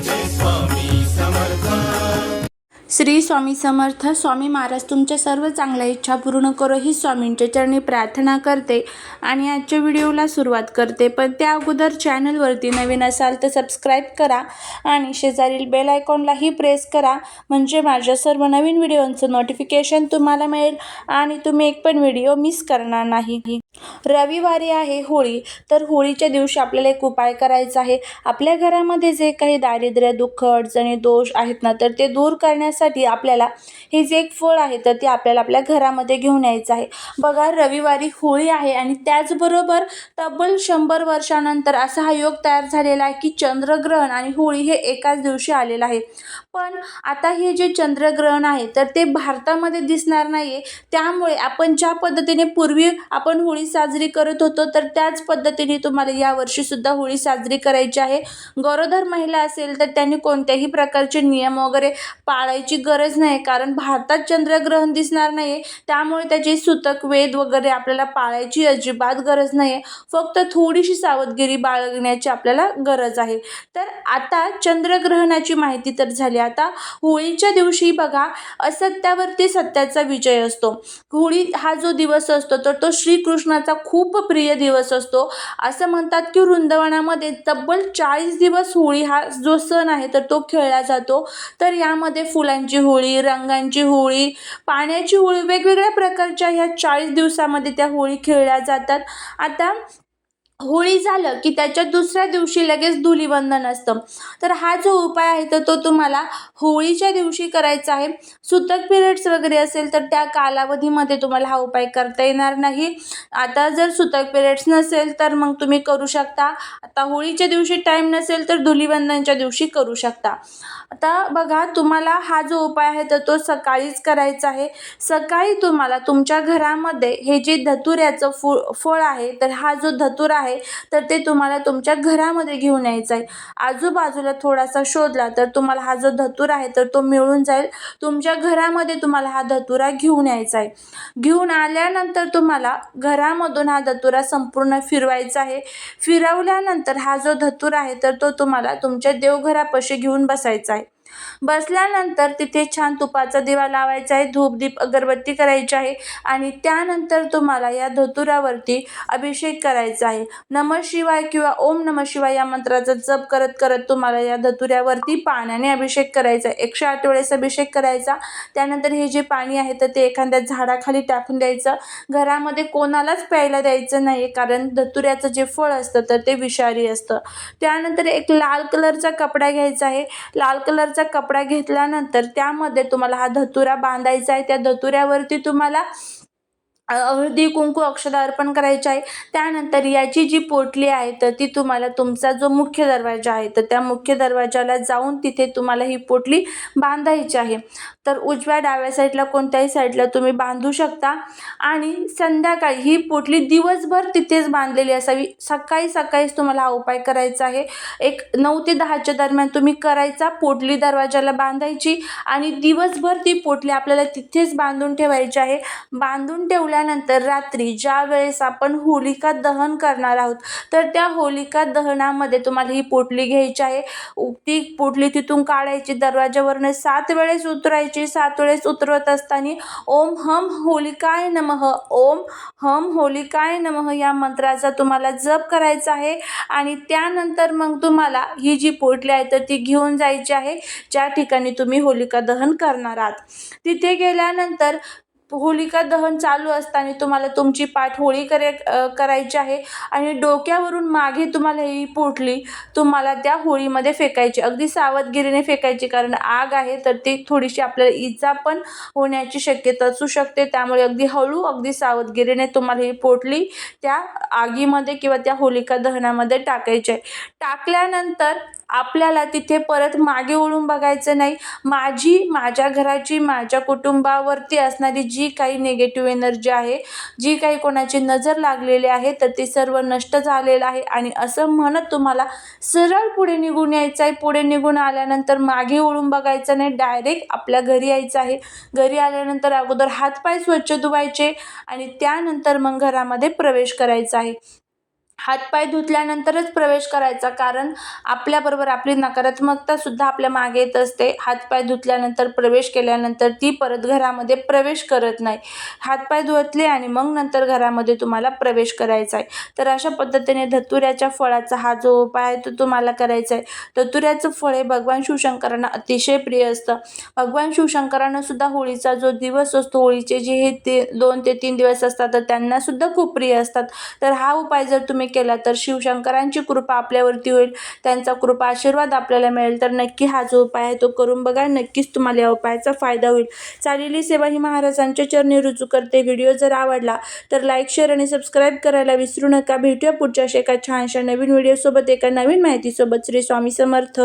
this one. Shri Swami Samarth Swami Maharaj तुमच्या सर्व चांगल्या इच्छा पूर्ण करो ही स्वामींच्या चरणी प्रार्थना करते आणि आजच्या व्हिडिओला सुरुवात करते. पण त्या अगोदर चॅनलवरती नवीन असाल तर सबस्क्राईब करा आणि शेजारील बेल आयकॉनलाही प्रेस करा. म्हणजे माझ्या सर्व नवीन व्हिडिओंचं नोटिफिकेशन तुम्हाला मिळेल आणि तुम्ही एक पण व्हिडिओ मिस करणार नाही. रविवारी आहे होळी. तर होळीच्या दिवशी आपल्याला एक उपाय करायचा आहे. आपल्या घरामध्ये जे काही दारिद्र्य दुःख अडचणी दोष आहेत ना तर ते दूर करण्यास त्यासाठी आपल्याला हे जे एक फळ आहे तर ते आपल्याला आपल्या घरामध्ये घेऊन यायचं आहे. बघा रविवारी होळी आहे आणि त्याचबरोबर तब्बल शंभर वर्षानंतर असा हा योग तयार झालेला आहे की चंद्रग्रहण आणि होळी हे एकाच दिवशी आलेलं आहे. पण आता हे जे चंद्रग्रहण आहे तर ते भारतामध्ये दिसणार नाही आहे त्यामुळे आपण ज्या पद्धतीने पूर्वी आपण होळी साजरी करत होतो तर त्याच पद्धतीने तुम्हाला यावर्षीसुद्धा होळी साजरी करायची आहे. गरोदर महिला असेल तर त्यांनी कोणत्याही प्रकारचे नियम वगैरे पाळायचे गरज नाही कारण भारतात चंद्रग्रहण दिसणार नाही आहे त्यामुळे त्याचे सूतक वेद वगैरे आपल्याला पाळायची अजिबात गरज नाही आहे फक्त थोडीशी सावधगिरी बाळगण्याची आपल्याला गरज आहे. तर आता चंद्रग्रहणाची माहिती तर झाली. आता होळीच्या दिवशी बघा असत्यावरती सत्याचा विजय असतो. होळी हा जो दिवस असतो तर तो श्रीकृष्णाचा खूप प्रिय दिवस असतो. असं म्हणतात की वृंदावनामध्ये तब्बल चाळीस दिवस होळी हा जो सण आहे तर तो खेळला जातो. तर यामध्ये फुलांची होळी रंगांची होळी पाण्याची होळी वेगवेगळ्या प्रकारच्या ह्या चाळीस दिवसामध्ये त्या होळी खेळल्या जातात. आता होळी झालं की त्याच्या दुसऱ्या दिवशी लगेच धुलीवंदन असतं. तर हा जो उपाय आहे तर तो तुम्हाला होळीच्या दिवशी करायचा आहे. सुतक पिरियड्स वगैरे असेल तर त्या कालावधीमध्ये तुम्हाला हा उपाय करता येणार नाही. आता जर सुतक पिरियड्स नसेल तर मग तुम्ही करू शकता. आता होळीच्या दिवशी टाईम नसेल तर धुलीवंदनच्या दिवशी करू शकता. आता बघा तुम्हाला हा जो उपाय आहे तर तो सकाळीच करायचा आहे. सकाळी तुम्हाला तुमच्या घरामध्ये हे जे धतुऱ्याचं फु फळ आहे तर हा जो धतुरा आहे तर ते तुम्हाला तुमच्या घरामध्ये घेऊन यायचं आहे. आजूबाजूला थोडासा शोधला तर तुम्हाला हा जो धतूर आहे तर तो मिळून जाईल. तुमच्या घरामध्ये तुम्हाला हा धतुरा घेऊन यायचा आहे. घेऊन आल्यानंतर तुम्हाला घरामधून हा धतुरा संपूर्ण फिरवायचा आहे. फिरवल्यानंतर हा जो धतूर आहे तर तो तुम्हाला तुमच्या देवघरापाशी घेऊन बसायचा आहे. बसल्यानंतर तिथे छान तुपाचा दिवा लावायचा आहे धूपदीप अगरबत्ती करायची आहे आणि त्यानंतर तुम्हाला या धोतुरावरती अभिषेक करायचा आहे. नम शिवाय किंवा ओम नम शिवाय या मंत्राचा जप करत करत तुम्हाला या धतुऱ्यावरती पाण्याने अभिषेक करायचा आहे. एकशे आठ वेळेस अभिषेक करायचा. त्यानंतर हे जे पाणी आहे तर ते एखाद्या झाडाखाली टाकून द्यायचं. घरामध्ये कोणालाच प्यायला द्यायचं नाही कारण धतुऱ्याचं जे फळ असतं तर ते विषारी असतं. त्यानंतर एक लाल कलरचा कपडा घ्यायचा आहे. लाल कलरचा कपडा घेतल्यानंतर त्यामध्ये तुम्हाला हा धतुरा बांधायचा आहे. त्या धतुऱ्यावरती तुम्हाला हळदी कुंकू अक्षदा अर्पण करायचे आहे. त्यानंतर याची जी पोटली आहे तर ती तुम्हाला तुमचा जो मुख्य दरवाजा आहे तर त्या मुख्य दरवाजाला जाऊन तिथे तुम्हाला ही पोटली बांधायची आहे. तर उजव्या डाव्या साईडला कोणत्याही साईडला तुम्ही बांधू शकता. आणि संध्याकाळी ही पोटली दिवसभर तिथेच बांधलेली असावी. सकाळी सकाळीच तुम्हाला हा उपाय करायचा आहे. एक नऊ ते दहाच्या दरम्यान तुम्ही करायचा पोटली दरवाजाला बांधायची आणि दिवसभर ती पोटली आपल्याला तिथेच बांधून ठेवायची आहे. बांधून ठेवल्या झाल्यानंतर रात्री ज्या वेळेस आपण होलिका दहन करणार आहोत तर त्या होलिका दहनामध्ये तुम्हाला ही पोटली घ्यायची आहे. ती पोटली तिथून काढायची दरवाज्यावरनं सात वेळेस उतरायची. सात वेळेस उतरवत असताना ओम हम होलिकाय नमः ओम हम होलिकाय नमः या मंत्राचा तुम्हाला जप करायचा आहे. आणि त्यानंतर मग तुम्हाला ही जी पोटली आहे तर ती घेऊन जायची आहे. ज्या ठिकाणी तुम्ही होलिका दहन करणार आहात. तिथे गेल्यानंतर होलिका दहन चालू असताना तुम्हाला तुमची पाठ होळी करे करायची आहे आणि डोक्यावरून मागे तुम्हाला ही पोटली तुम्हाला त्या होळीमध्ये फेकायची. अगदी सावधगिरीने फेकायची कारण आग आहे तर ती थोडीशी आपल्याला इजा पण होण्याची शक्यता असू शकते. त्यामुळे अगदी हळू अगदी सावधगिरीने तुम्हाला ही पोटली त्या आगीमध्ये किंवा त्या होलिका दहनामध्ये टाकायची आहे. टाकल्यानंतर आपल्याला तिथे परत मागे वळून बघायचं नाही. माझी माझ्या घराची माझ्या कुटुंबावरती असणारी जी काही निगेटिव्ह एनर्जी आहे जी काही कोणाची नजर लागलेली आहे तर ते सर्व नष्ट झालेलं आहे. आणि असं म्हणत तुम्हाला सरळ पुढे निघून यायचं आहे. पुढे निघून आल्यानंतर मागे वळून बघायचं नाही. डायरेक्ट आपल्या घरी यायचं आहे. घरी आल्यानंतर अगोदर हातपाय स्वच्छ धुवायचे आणि त्यानंतर मग घरामध्ये प्रवेश करायचा आहे. हातपाय धुतल्यानंतरच प्रवेश करायचा कारण आपल्याबरोबर आपली नकारात्मकतासुद्धा आपल्या मागे येत असते. हातपाय धुतल्यानंतर प्रवेश केल्यानंतर ती परत घरामध्ये प्रवेश करत नाही. हातपाय धुतले आणि मग नंतर घरामध्ये तुम्हाला प्रवेश करायचा आहे. तर अशा पद्धतीने धतुऱ्याच्या फळाचा हा जो उपाय आहे तो तुम्हाला करायचा आहे. धतुऱ्याचं फळ हे भगवान शिवशंकरांना अतिशय प्रिय असतं. भगवान शिवशंकरांना सुद्धा होळीचा जो दिवस असतो होळीचे जे हे ते दोन ते तीन दिवस असतात तर त्यांना सुद्धा खूप प्रिय असतात. तर हा उपाय जर तुम्ही केला तर शिवशंकरांची कृपा आपल्यावरती होईल. त्यांचा कृपा आशीर्वाद आपल्याला मिळेल. तर नक्की हा जो उपाय आहे तो करून बघा. नक्कीच तुम्हाला या उपायाचा फायदा होईल. चालेली सेवा ही महाराजांच्या चरणी रुजू करते. व्हिडिओ जर आवडला तर लाईक शेअर आणि सबस्क्राईब करायला विसरू नका. भेटूया पुढच्या अशा एका छानशा नवीन व्हिडिओसोबत. एका नवीन माहितीसोबत. श्री स्वामी समर्थ.